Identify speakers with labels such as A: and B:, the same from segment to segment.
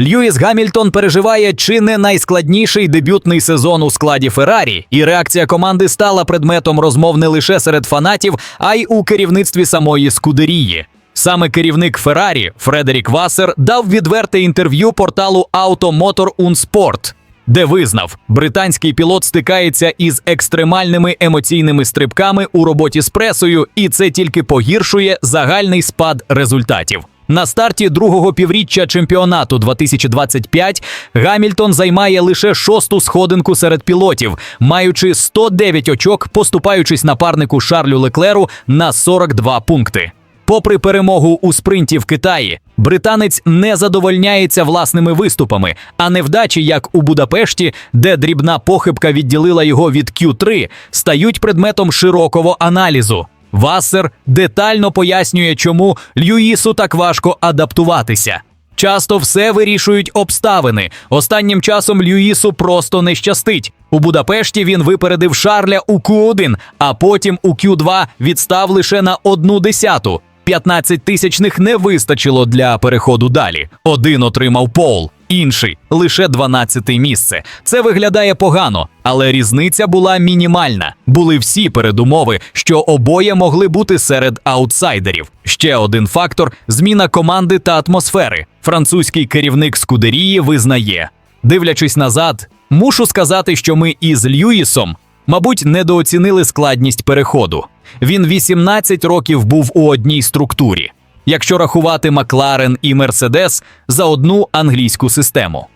A: Льюіс Гамільтон переживає чи не найскладніший дебютний сезон у складі Феррарі, і реакція команди стала предметом розмов не лише серед фанатів, а й у керівництві самої Скудерії. Саме керівник Феррарі Фредерік Вассер дав відверте інтерв'ю порталу Auto Motor Unsport, де визнав, британський пілот стикається із екстремальними емоційними стрибками у роботі з пресою, і це тільки погіршує загальний спад результатів. На старті другого півріччя чемпіонату 2025 Гамільтон займає лише шосту сходинку серед пілотів, маючи 109 очок, поступаючись напарнику Шарлю Леклеру на 42 пункти. Попри перемогу у спринті в Китаї, британець не задовольняється власними виступами, а невдачі, як у Будапешті, де дрібна похибка відділила його від Q3, стають предметом широкого аналізу. Вассер детально пояснює, чому Льюїсу так важко адаптуватися. Часто все вирішують обставини. Останнім часом Льюїсу просто не щастить. У Будапешті він випередив Шарля у Q1, а потім у Q2 відстав лише на одну десяту. 15 тисячних не вистачило для переходу далі. Один отримав пол, інший лише 12 місце. Це виглядає погано, але різниця була мінімальна. Були всі передумови, що обоє могли бути серед аутсайдерів. Ще один фактор зміна команди та атмосфери. Французький керівник Скудерії визнає. Дивлячись назад, мушу сказати, що ми із Льюісом, мабуть, недооцінили складність переходу. Він 18 років був у одній структурі, якщо рахувати Макларен і Мерседес за одну англійську систему.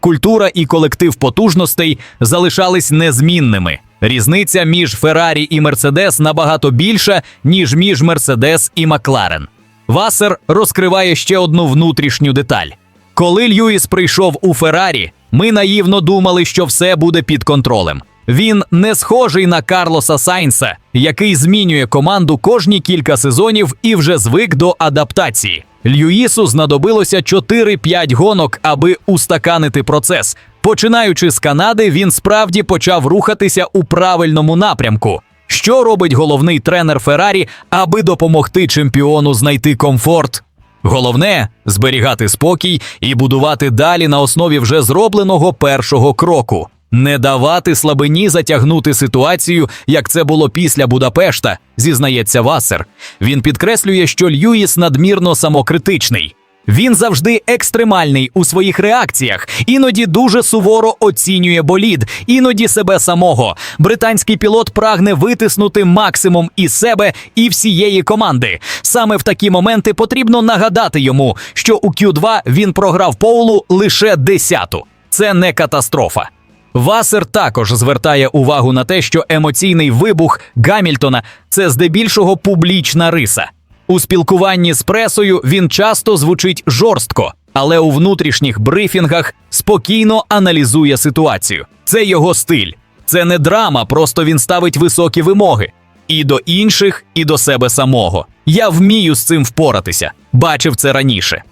A: Культура і колектив потужностей залишались незмінними. Різниця між Феррарі і Мерседес набагато більша, ніж між Мерседес і Макларен. Васер розкриває ще одну внутрішню деталь. Коли Льюіс прийшов у Феррарі, ми наївно думали, що все буде під контролем. Він не схожий на Карлоса Сайнса, який змінює команду кожні кілька сезонів і вже звик до адаптації. Льюісу знадобилося 4-5 гонок, аби устаканити процес. Починаючи з Канади, він справді почав рухатися у правильному напрямку. Що робить головний тренер Феррарі, аби допомогти чемпіону знайти комфорт? Головне зберігати спокій і будувати далі на основі вже зробленого першого кроку. Не давати слабині затягнути ситуацію, як це було після Будапешта, зізнається Васер. Він підкреслює, що Льюіс надмірно самокритичний. Він завжди екстремальний у своїх реакціях, іноді дуже суворо оцінює болід, іноді себе самого. Британський пілот прагне витиснути максимум із себе і всієї команди. Саме в такі моменти потрібно нагадати йому, що у Q2 він програв Поулу лише десяту. Це не катастрофа. Васер також звертає увагу на те, що емоційний вибух Гамільтона це здебільшого публічна риса. У спілкуванні з пресою він часто звучить жорстко, але у внутрішніх брифінгах спокійно аналізує ситуацію. Це його стиль. Це не драма, просто він ставить високі вимоги. І до інших, і до себе самого. Я вмію з цим впоратися. Бачив це раніше.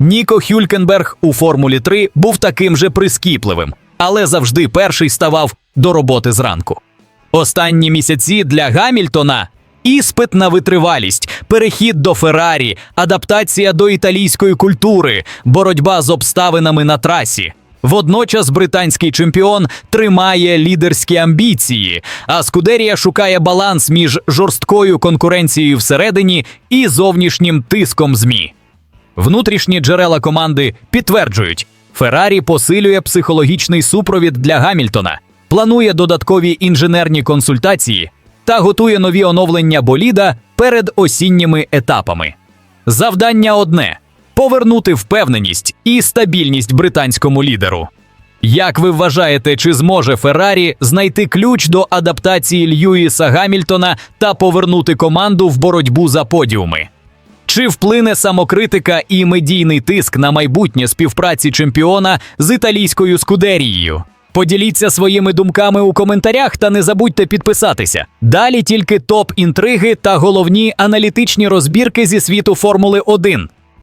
A: Ніко Хюлькенберг у Формулі 3 був таким же прискіпливим, але завжди перший ставав до роботи зранку. Останні місяці для Гамільтона іспит на витривалість, перехід до Феррарі, адаптація до італійської культури, боротьба з обставинами на трасі. Водночас британський чемпіон тримає лідерські амбіції, а Скудерія шукає баланс між жорсткою конкуренцією всередині і зовнішнім тиском ЗМІ. Внутрішні джерела команди підтверджують, Феррарі посилює психологічний супровід для Гамільтона, планує додаткові інженерні консультації та готує нові оновлення боліда перед осінніми етапами. Завдання одне повернути впевненість і стабільність британському лідеру. Як ви вважаєте, чи зможе Феррарі знайти ключ до адаптації Льюіса Гамільтона та повернути команду в боротьбу за подіуми? Чи вплине самокритика і медійний тиск на майбутнє співпраці чемпіона з італійською скудерією? Поділіться своїми думками у коментарях та не забудьте підписатися. Далі тільки топ інтриги та головні аналітичні розбірки зі світу Формули 1.